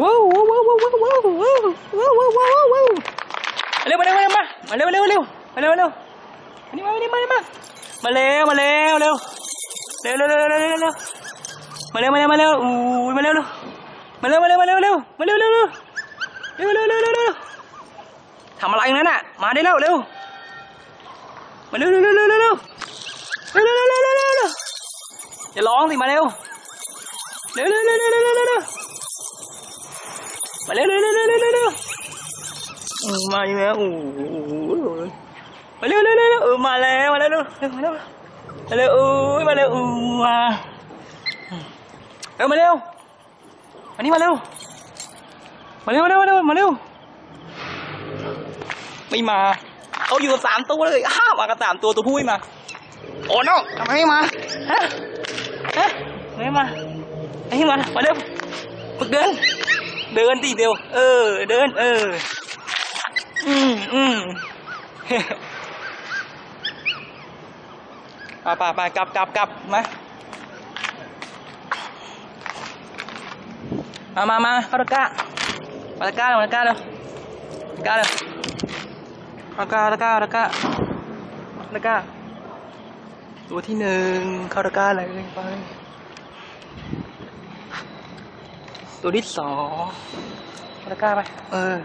ว้าวว้าวว้าวว้าวว้าวว้าวว้าวว้าวว้าวว้าวมาเร็วมาเร็วมาเร็วมาเร็วมาเร็วมาเร็วมาเร็วมาเร็วมานี่มานี่มานี่มามาเร็วมาเร็วเร็วเร็วเร็วเร็วเร็วเร็วเร็วมาเร็วมาเร็วมาเร็วอู้ยมาเร็วเร็วมาเร็วมาเร็วมาเร็วเร็วมาเร็วเร็วเร็วเร็วเร็วเร็วเร็วเร็วทำอะไรนั่นน่ะมาได้แล้วเร็วมาเร็วเร็วเร็วเร็วเร็วเร็วเร็วเร็วเร็วเร็วเร็วเร็วเร็วอย่าร้องสิมาเร็วเร็วเร็วเร็วเร็วเร็วเร็วเร็ว มาเร็วเร็วเร็วเร็วเร็วเร็วมาอยู่แล้วโอ้โหมาเร็วเร็วเร็วเร็วเออมาแล้วมาแล้วเร็วมาเร็วมาเร็วอุ้ยมาเร็วมาเร็วมาเร็วมานี่มาเร็วมาเร็วมาเร็วมาเร็วมาเร็วไม่มาเขาอยู่กับสามตัวเลยอ้ามากับสามตัวตัวผู้ไม่มาโอ้น้องทำไมไม่มาฮะฮะไม่มาไอ้มามาเร็วฝึกเดิน เดินดิเดียวเออ เดิน เออ อืมอืมไปไปไปกลับกลับกลับมามามามาเข้าตะกร้ามาตะกร้าเลยมาตะกร้าเลยตะกร้าเลยตะกร้าตะกร้าตะกร้าตะกร้าตัวที่หนึ่งเข้าตะกร้าเลยไป ตัวที่สองตะกร้าไป เออ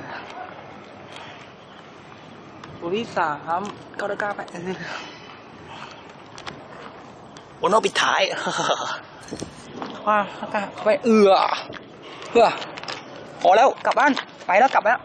ตัวที่สามเข้าตะกร้าไปเออโอนอปิดท้ายว่าตะกร้าไป เอือเอือพอแล้วกลับบ้าน ไปแล้วกลับแล้ว